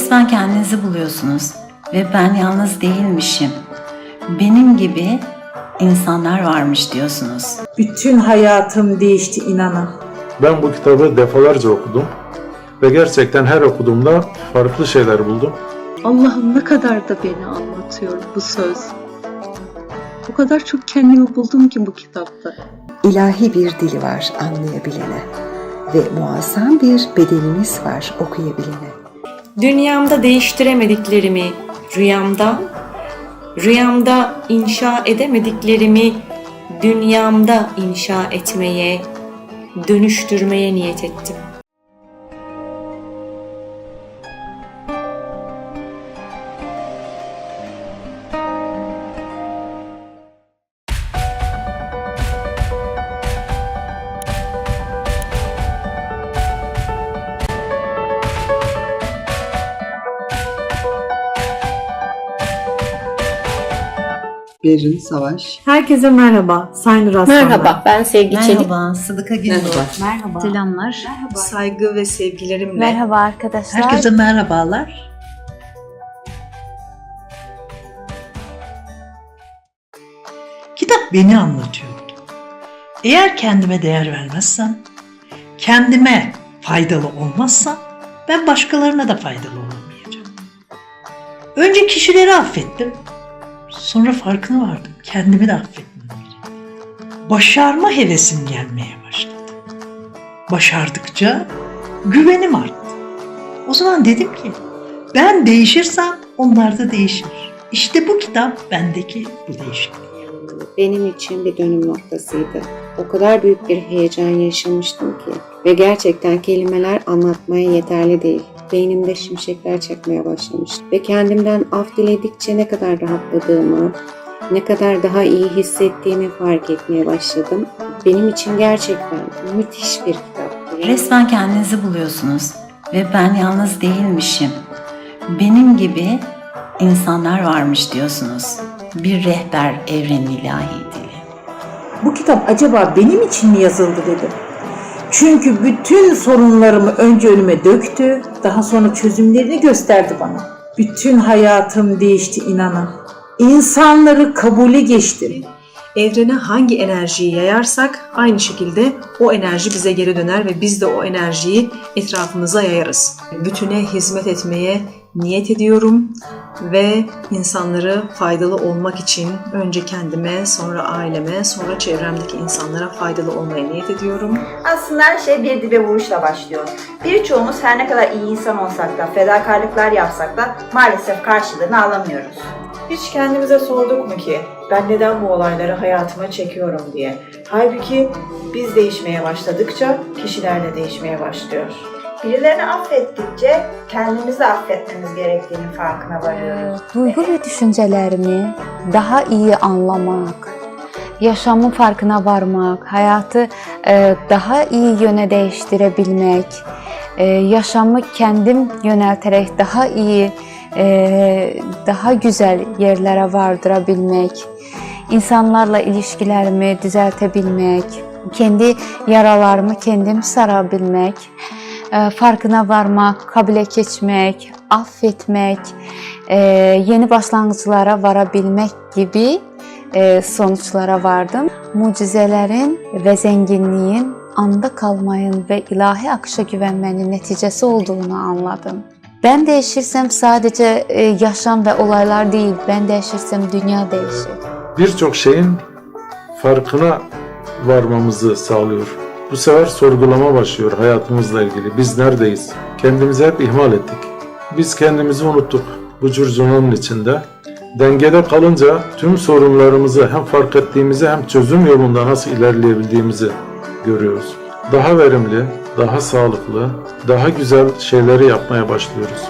Resmen kendinizi buluyorsunuz ve ben yalnız değilmişim. Benim gibi insanlar varmış diyorsunuz. Bütün hayatım değişti inanın. Ben bu kitabı defalarca okudum ve gerçekten her okuduğumda farklı şeyler buldum. Allah'ım ne kadar da beni anlatıyor bu söz. O kadar çok kendimi buldum ki bu kitapta. İlahi bir dili var anlayabilene ve muazzam bir bedenimiz var okuyabilene. Dünyamda değiştiremediklerimi rüyamda, rüyamda inşa edemediklerimi dünyamda inşa etmeye, dönüştürmeye niyet ettim. Berin Savaş. Herkese merhaba. Sayın Raslan. Merhaba, ben Sevgi Çelik. Merhaba, Sıdıka Gündoğdu. Merhaba. Selamlar. Saygı ve sevgilerimle. Merhaba arkadaşlar. Herkese merhabalar. Kitap beni anlatıyordu. Eğer kendime değer vermezsem, kendime faydalı olmazsam ben başkalarına da faydalı olamayacağım. Önce kişileri affettim. Sonra farkına vardım. Kendimi de affetmem gerek. Başarma hevesim gelmeye başladı. Başardıkça güvenim arttı. O zaman dedim ki ben değişirsem onlar da değişir. İşte bu kitap bendeki bu değişikliği. Benim için bir dönüm noktasıydı. O kadar büyük bir heyecan yaşamıştım ki ve gerçekten kelimeler anlatmaya yeterli değil. Beynimde şimşekler çakmaya başlamıştı ve kendimden af diledikçe ne kadar rahatladığımı, ne kadar daha iyi hissettiğimi fark etmeye başladım. Benim için gerçekten müthiş bir kitaptı. Resmen kendinizi buluyorsunuz ve ben yalnız değilmişim. Benim gibi insanlar varmış diyorsunuz. Bir rehber evrenin ilahi dili. Bu kitap acaba benim için mi yazıldı dedim. Çünkü bütün sorunlarımı önce önüme döktü, daha sonra çözümlerini gösterdi bana. Bütün hayatım değişti inanın. İnsanları kabule geçtim. Evrene hangi enerjiyi yayarsak aynı şekilde o enerji bize geri döner ve biz de o enerjiyi etrafımıza yayarız. Bütüne hizmet etmeye niyet ediyorum ve insanları faydalı olmak için önce kendime, sonra aileme, sonra çevremdeki insanlara faydalı olmaya niyet ediyorum. Aslında her şey bir dibe vuruşla başlıyor. Birçoğumuz her ne kadar iyi insan olsak da, fedakarlıklar yapsak da maalesef karşılığını alamıyoruz. Hiç kendimize sorduk mu ki ben neden bu olayları hayatıma çekiyorum diye. Halbuki biz değişmeye başladıkça kişiler de değişmeye başlıyor. Birilerini affettikçe kendimizi affetmemiz gerektiğinin farkına varıyoruz. Duygu ve düşüncelerimi daha iyi anlamak, yaşamın farkına varmak, hayatı e, daha iyi yöne değiştirebilmek, e, yaşamı kendim yönelterek daha iyi, e, daha güzel yerlere vardırabilmek, insanlarla ilişkilerimi düzeltebilmek, kendi yaralarımı kendim sarabilmek, farkına varmak, kabile geçmek, affetmek, e, yeni başlangıçlara varabilmek gibi e, sonuçlara vardım. Mucizelerin ve zenginliğin anda kalmayın ve ilahi akışa güvenmenin neticesi olduğunu anladım. Ben değişirsem sadece e, yaşam ve olaylar değil, ben değişirsem dünya değişir. Birçok şeyin farkına varmamızı sağlıyor. Bu sefer sorgulama başlıyor hayatımızla ilgili. Biz neredeyiz? Kendimizi hep ihmal ettik. Biz kendimizi unuttuk bu curcunanın içinde. Dengede kalınca tüm sorunlarımızı hem fark ettiğimizi hem çözüm yolunda nasıl ilerleyebildiğimizi görüyoruz. Daha verimli, daha sağlıklı, daha güzel şeyleri yapmaya başlıyoruz.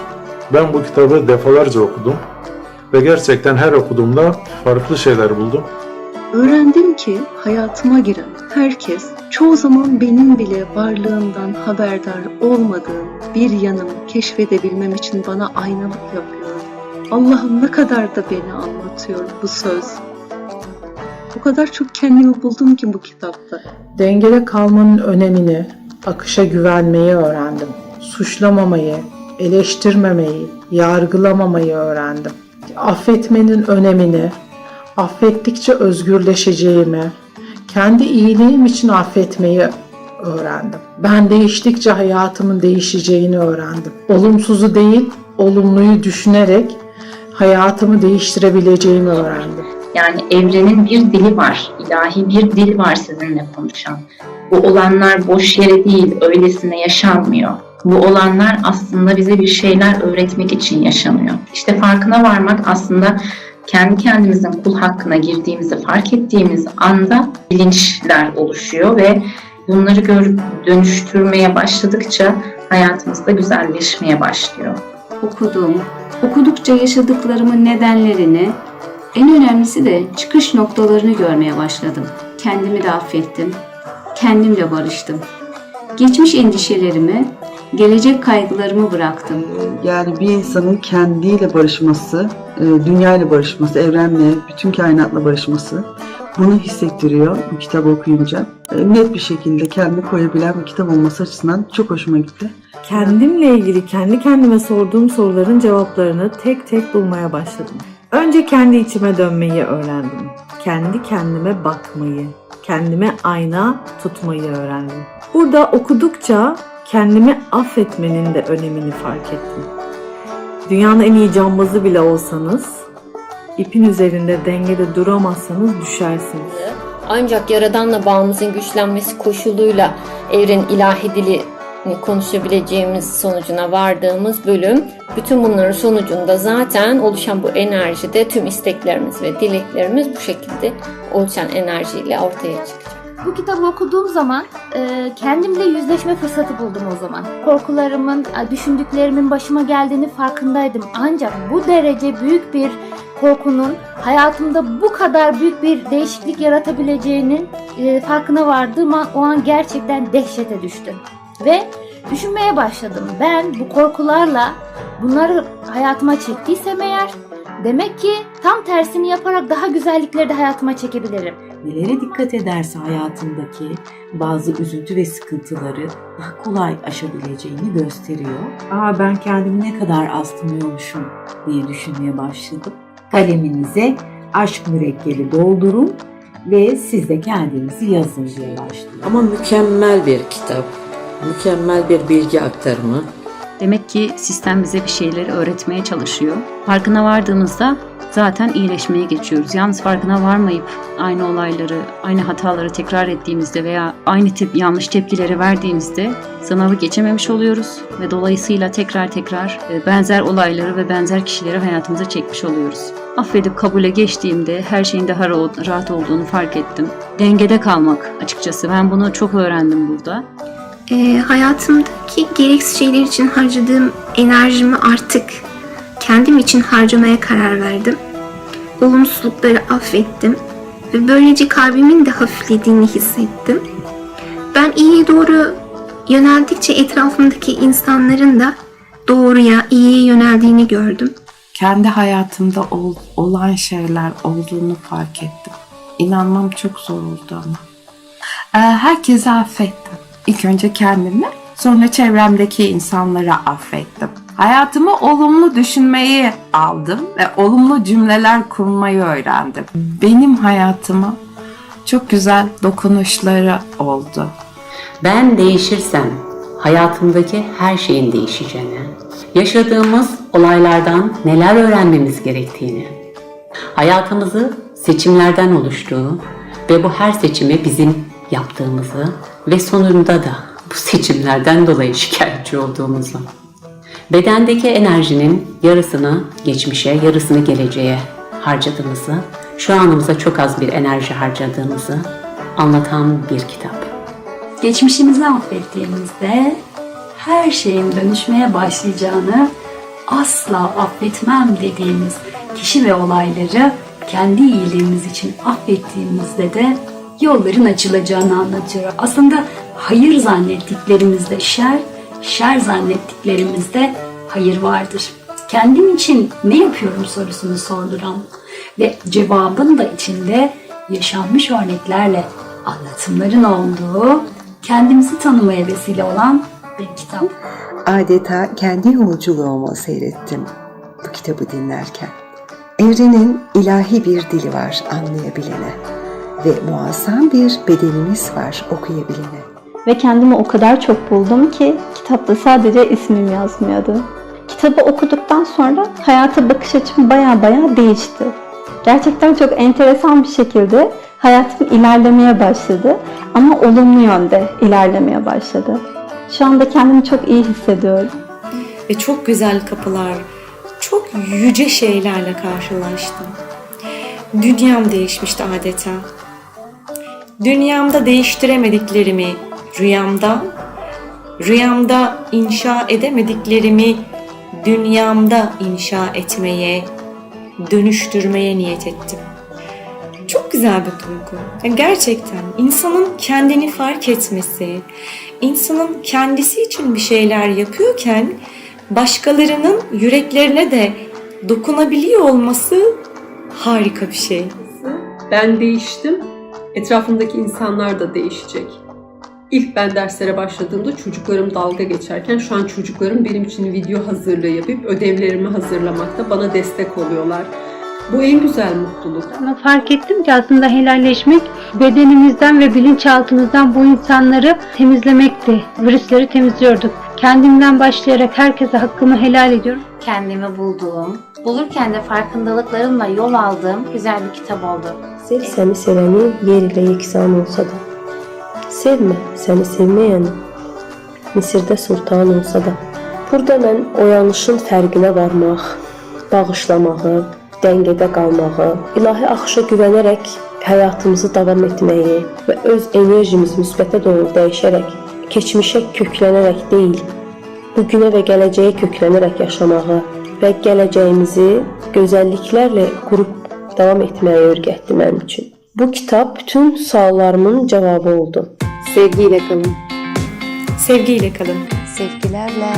Ben bu kitabı defalarca okudum ve gerçekten her okuduğumda farklı şeyler buldum. Öğrendim ki hayatıma giren herkes çoğu zaman benim bile varlığımdan haberdar olmadığım bir yanımı keşfedebilmem için bana aynalık yapıyor. Allah'ım ne kadar da beni anlatıyor bu söz. O kadar çok kendimi buldum ki bu kitapta. Dengede kalmanın önemini, akışa güvenmeyi öğrendim. Suçlamamayı, eleştirmemeyi, yargılamamayı öğrendim. Affetmenin önemini, affettikçe özgürleşeceğimi, kendi iyiliğim için affetmeyi öğrendim. Ben değiştikçe hayatımın değişeceğini öğrendim. Olumsuzu değil, olumluyu düşünerek hayatımı değiştirebileceğimi öğrendim. Yani evrenin bir dili var, ilahi bir dil var sizinle konuşan. Bu olanlar boş yere değil, öylesine yaşanmıyor. Bu olanlar aslında bize bir şeyler öğretmek için yaşanıyor. İşte farkına varmak aslında kendi kendimizin kul hakkına girdiğimizi fark ettiğimiz anda bilinçler oluşuyor ve bunları görüp dönüştürmeye başladıkça hayatımızda güzelleşmeye başlıyor. Okuduğum, okudukça yaşadıklarımın nedenlerini, en önemlisi de çıkış noktalarını görmeye başladım. Kendimi de affettim, kendimle barıştım. Geçmiş endişelerimi, gelecek kaygılarımı bıraktım. Yani bir insanın kendiyle barışması, e, dünyayla barışması, evrenle, bütün kainatla barışması bunu hissettiriyor bu kitabı okuyunca. E, Net bir şekilde kendini koyabilen bir kitap olması açısından çok hoşuma gitti. Kendimle ilgili kendi kendime sorduğum soruların cevaplarını tek tek bulmaya başladım. Önce kendi içime dönmeyi öğrendim. Kendi kendime bakmayı, kendime ayna tutmayı öğrendim. Burada okudukça kendimi affetmenin de önemini fark ettim. Dünyanın en iyi cambazı bile olsanız, ipin üzerinde dengede duramazsanız düşersiniz. Ancak Yaradan'la bağımızın güçlenmesi koşuluyla evrenin ilahi dilini konuşabileceğimiz sonucuna vardığımız bölüm. Bütün bunların sonucunda zaten oluşan bu enerjide tüm isteklerimiz ve dileklerimiz bu şekilde oluşan enerjiyle ortaya çıkacak. Bu kitabı okuduğum zaman e, kendimle yüzleşme fırsatı buldum o zaman. Korkularımın, e, düşündüklerimin başıma geldiğini farkındaydım. Ancak bu derece büyük bir korkunun hayatımda bu kadar büyük bir değişiklik yaratabileceğinin e, farkına vardığım an o an gerçekten dehşete düştüm. Ve düşünmeye başladım. Ben bu korkularla bunları hayatıma çektiysem eğer demek ki tam tersini yaparak daha güzellikleri de hayatıma çekebilirim. Nelere dikkat ederse hayatındaki bazı üzüntü ve sıkıntıları daha kolay aşabileceğini gösteriyor. Aa ben kendimi ne kadar az tanıyormuşum diye düşünmeye başladım. Kaleminize aşk mürekkebi doldurun ve siz de kendinizi yazın diye başlıyor. Ama mükemmel bir kitap. Mükemmel bir bilgi aktarımı. Demek ki sistem bize bir şeyleri öğretmeye çalışıyor. Farkına vardığımızda zaten iyileşmeye geçiyoruz. Yalnız farkına varmayıp aynı olayları, aynı hataları tekrar ettiğimizde veya aynı tip yanlış tepkileri verdiğimizde sınavı geçememiş oluyoruz ve dolayısıyla tekrar tekrar e, benzer olayları ve benzer kişileri hayatımıza çekmiş oluyoruz. Affedip kabule geçtiğimde her şeyin daha rahat olduğunu fark ettim. Dengede kalmak açıkçası. Ben bunu çok öğrendim burada. Ee, hayatımdaki gereksiz şeyler için harcadığım enerjimi artık kendim için harcamaya karar verdim. Olumsuzlukları affettim ve böylece kalbimin de hafiflediğini hissettim. Ben iyiye doğru yöneldikçe etrafımdaki insanların da doğruya, iyiye yöneldiğini gördüm. kendi hayatımda ol- olan şeyler olduğunu fark ettim. İnanmam çok zor oldu ama. Ee, herkesi affettim. İlk önce kendimi, sonra çevremdeki insanları affettim. Hayatımı olumlu düşünmeyi aldım ve olumlu cümleler kurmayı öğrendim. Benim hayatıma çok güzel dokunuşları oldu. Ben değişirsem hayatımdaki her şeyin değişeceğini, yaşadığımız olaylardan neler öğrenmemiz gerektiğini, hayatımızı seçimlerden oluştuğu ve bu her seçimi bizim yaptığımızı ve sonunda da bu seçimlerden dolayı şikayetçi olduğumuzu, bedendeki enerjinin yarısını geçmişe, yarısını geleceğe harcadığımızı, şu anımıza çok az bir enerji harcadığımızı anlatan bir kitap. Geçmişimizi affettiğimizde her şeyin dönüşmeye başlayacağını, asla affetmem dediğimiz kişi ve olayları kendi iyiliğimiz için affettiğimizde de yolların açılacağını anlatıyor. Aslında hayır zannettiklerimizde şer, şer zannettiklerimizde hayır vardır. Kendim için ne yapıyorum sorusunu sorduran ve cevabın da içinde yaşanmış örneklerle anlatımların olduğu kendimizi tanımaya vesile olan bir kitap. adeta kendi yolculuğumu seyrettim bu kitabı dinlerken. Evrenin ilahi bir dili var anlayabilene ve muazzam bir bedenimiz var okuyabilene. Ve kendimi o kadar çok buldum ki kitapta sadece ismim yazmıyordu. Kitabı okuduktan sonra hayata bakış açım baya baya değişti. Gerçekten çok enteresan bir şekilde hayatım ilerlemeye başladı ama olumlu yönde ilerlemeye başladı. Şu anda kendimi çok iyi hissediyorum. Ve çok güzel kapılar, çok yüce şeylerle karşılaştım. Dünyam değişmişti adeta. Dünyamda değiştiremediklerimi rüyamda, rüyamda inşa edemediklerimi dünyamda inşa etmeye, dönüştürmeye niyet ettim. Çok güzel bir duygu. Gerçekten insanın kendini fark etmesi, insanın kendisi için bir şeyler yapıyorken başkalarının yüreklerine de dokunabiliyor olması harika bir şey. Ben değiştim, etrafımdaki insanlar da değişecek. İlk ben derslere başladığımda çocuklarım dalga geçerken şu an çocuklarım benim için video hazırlığı yapıp ödevlerimi hazırlamakta bana destek oluyorlar. Bu en güzel mutluluk. Ama fark ettim ki aslında helalleşmek bedenimizden ve bilinçaltımızdan bu insanları temizlemekti. Virüsleri temizliyorduk. Kendimden başlayarak herkese hakkımı helal ediyorum. Kendimi bulduğum, bulurken de farkındalıklarımla yol aldığım güzel bir kitap oldu. Sev seni seveni yer ile yeksan olsa da. Sevme seni sevmeyeni. Misirdə sultan olsa da. Burada mən o yanlışın fərqinə varmaq, bağışlamağı, dəngədə qalmağı, ilahi axışa güvənərək həyatımızı davam etməyi və öz enerjimizi müsbətə doğru dəyişərək, keçmişə köklənərək deyil, bugünə və gələcəyə köklənərək yaşamağı və gələcəyimizi gözəlliklərlə qurub davam etməyi öyrətdi mənim üçün. Bu kitab bütün suallarımın cavabı oldu. Sevgiyle kalın. Sevgiyle kalın. Sevgilerle,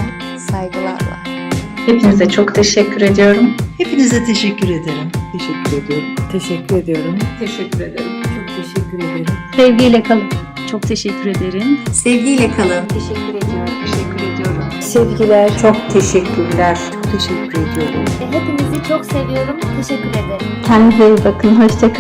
saygılarla. Hepinize çok teşekkür ediyorum. Hepinize teşekkür ederim. Teşekkür ediyorum. Teşekkür ediyorum. Teşekkür ederim. Çok teşekkür ederim. Sevgiyle kalın. Çok teşekkür ederim. Sevgiyle kalın. Teşekkür ediyorum. Teşekkür ediyorum. Sevgiler. Çok teşekkürler. Çok teşekkür ediyorum. E, hepinizi çok seviyorum. Teşekkür ederim. Kendinize iyi bakın. Hoşça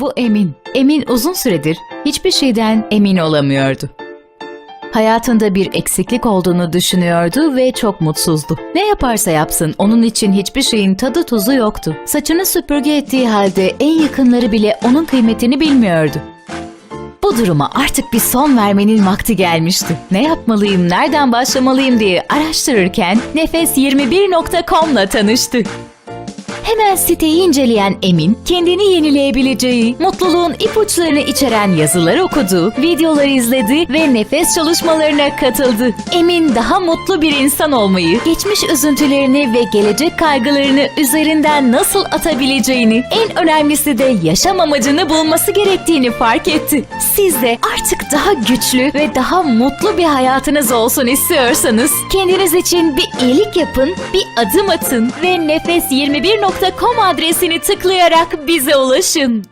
Bu Emin. Emin uzun süredir hiçbir şeyden emin olamıyordu. Hayatında bir eksiklik olduğunu düşünüyordu ve çok mutsuzdu. Ne yaparsa yapsın onun için hiçbir şeyin tadı tuzu yoktu. Saçını süpürge ettiği halde en yakınları bile onun kıymetini bilmiyordu. Bu duruma artık bir son vermenin vakti gelmişti. Ne yapmalıyım, nereden başlamalıyım diye araştırırken nefes21.com'la tanıştı. Hemen siteyi inceleyen Emin, kendini yenileyebileceği, mutluluğun ipuçlarını içeren yazılar okudu, videoları izledi ve nefes çalışmalarına katıldı. Emin daha mutlu bir insan olmayı, geçmiş üzüntülerini ve gelecek kaygılarını üzerinden nasıl atabileceğini, en önemlisi de yaşam amacını bulması gerektiğini fark etti. Siz de artık daha güçlü ve daha mutlu bir hayatınız olsun istiyorsanız, kendiniz için bir iyilik yapın, bir adım atın ve nefes21.com adresini tıklayarak bize ulaşın.